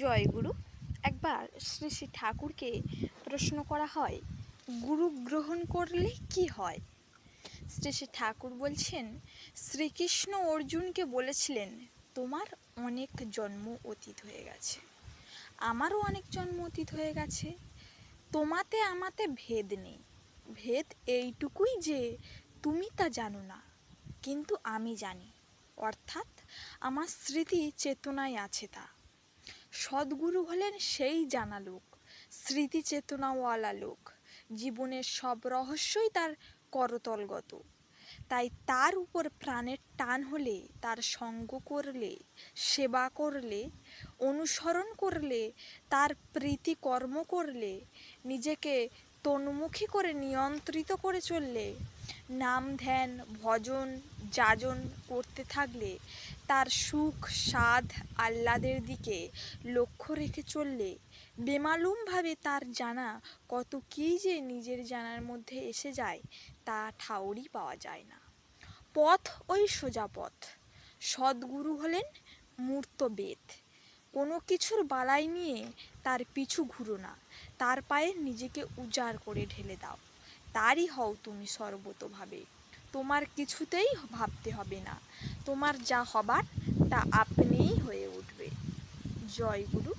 জয়গুরু একবার শ্রী শ্রী ঠাকুরকে প্রশ্ন করা হয়, গুরু গ্রহণ করলে কি হয়? শ্রী শ্রী ঠাকুর বলছেন, শ্রীকৃষ্ণ অর্জুনকে বলেছিলেন, তোমার অনেক জন্ম অতীত হয়ে গেছে। আমারও অনেক জন্ম অতীত হয়ে গেছে। তোমাতে আমাতে ভেদ নেই। ভেদ এইটুকুই যে তুমি তা জানো না, কিন্তু আমি জানি। অর্থাৎ আমার স্মৃতি চেতনায় আছে তা। সদ্গুরু হলেন সেই জানা লোক স্মৃতি চেতনাওয়ালা লোক। জীবনের সব রহস্যই তার করতলগত। তাই তার উপর প্রাণের টান হলে, তার সঙ্গ করলে, সেবা করলে, অনুসরণ করলে, তার প্রীতি কর্ম করলে, নিজেকে তন্মুখী করে নিয়ন্ত্রিত করে চললে, নাম ধ্যান, ভজন, যাজন করতে থাকলে, তার সুখ, স্বাদ, আহ্লাদের দিকে লক্ষ্য রেখে চললে, বেমালুমভাবে তার জানা কত কী যে নিজের জানার মধ্যে এসে যায়, তা ঠাউরই পাওয়া যায় না। পথ ওই সোজা পথ সদ্গুরু হলেন মূর্ত বেদ কোনো কিছুর বালাই নিয়ে তার পিছু ঘুরো না। তার পায়ে নিজেকে উজাড় করে ঢেলে দাও। তারই হও তুমি সর্বতোভাবে। তোমার কিছুতেই ভাবতে হবে না। তোমার যা হবার তা আপনিই হয়ে উঠবে। জয় গুরু।